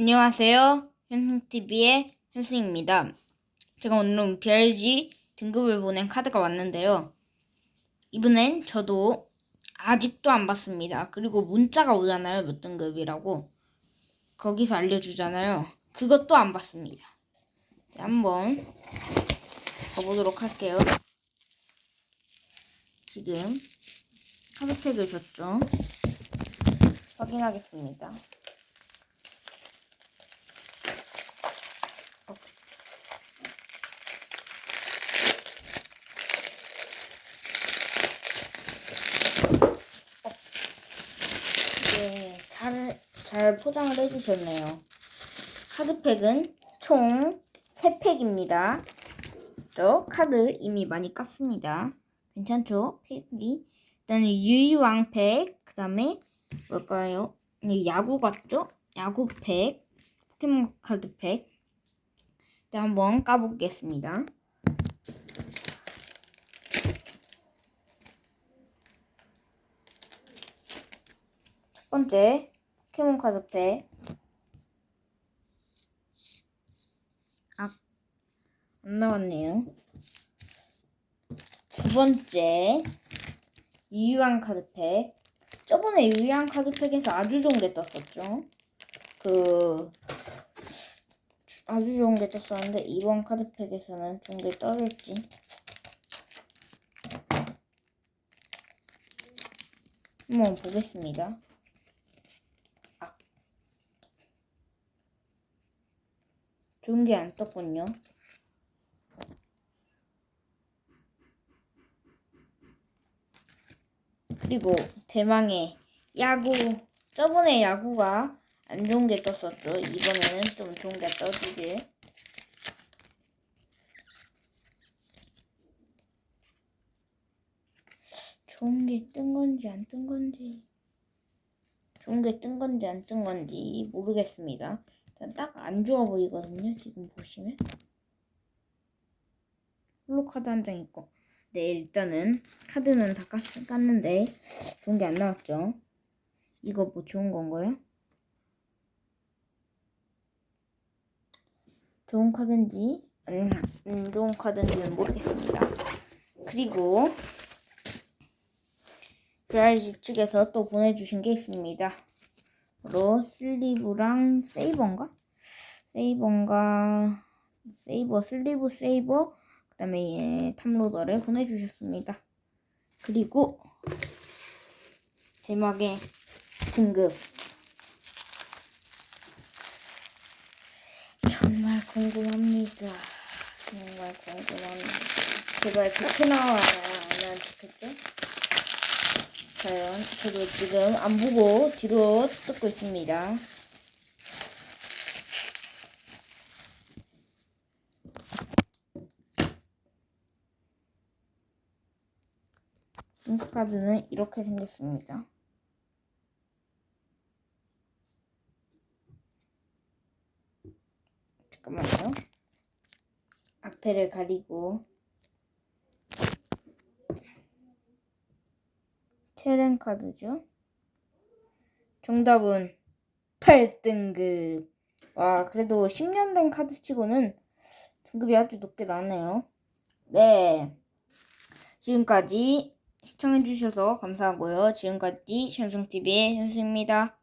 안녕하세요. 현승TV의 현승입니다. 제가 오늘은 BRG 등급을 보낸 카드가 왔는데요. 이번엔 저도 아직도 안 봤습니다. 그리고 문자가 오잖아요. 몇 등급이라고. 거기서 알려주잖아요. 그것도 안 봤습니다. 네, 한번 가보도록 할게요. 지금 카드팩을 줬죠. 확인하겠습니다. 네, 잘, 잘 포장을 해주셨네요. 카드팩은 총 3팩입니다. 저 카드 이미 많이 깠습니다. 괜찮죠? 팩이. 일단은 유이왕팩, 그 다음에 뭘까요? 이 야구 같죠? 야구팩, 포켓몬 카드팩. 일단 한번 까보겠습니다. 첫 번째 포켓몬 카드팩 아, 안 나왔네요. 두 번째 유효한 카드팩 저번에 유효한 카드팩에서 아주 좋은 게 떴었죠. 그 아주 좋은 게 떴었는데 이번 카드팩에서는 좋은 게 떨어질지 한번 보겠습니다. 좋은 게 안 떴군요. 그리고 대망의 야구 저번에 야구가 안 좋은 게 떴었죠. 이번에는 좀 좋은 게 떠지길. 좋은 게 뜬 건지 안 뜬 건지 좋은 게 뜬 건지 안 뜬 건지 모르겠습니다. 딱 안 좋아 보이거든요. 지금 보시면 홀로 카드 한 장 있고 네 일단은 카드는 다 깠, 깠는데 좋은 게 안 나왔죠. 이거 뭐 좋은 건가요? 좋은 카드인지 안, 안 좋은 카드인지는 모르겠습니다. 그리고 BRG 측에서 또 보내주신 게 있습니다. 로 슬리브랑 세이버인가? 세이버인가? 세이버, 슬리브 세이버, 그 다음에 탐로더를 보내주셨습니다. 그리고 제막의 등급. 정말 궁금합니다. 정말 궁금합니다. 제발 좋게 나와야 안 좋겠죠? 과연 저도 지금 안 보고 뒤로 뜯고 있습니다. 잉크카드는 이렇게 생겼습니다. 잠깐만요. 앞에를 가리고 체렌 카드죠. 정답은 8등급. 와, 그래도 10년 된 카드 치고는 등급이 아주 높게 나네요. 네. 지금까지 시청해주셔서 감사하고요. 지금까지 현승TV의 현승입니다.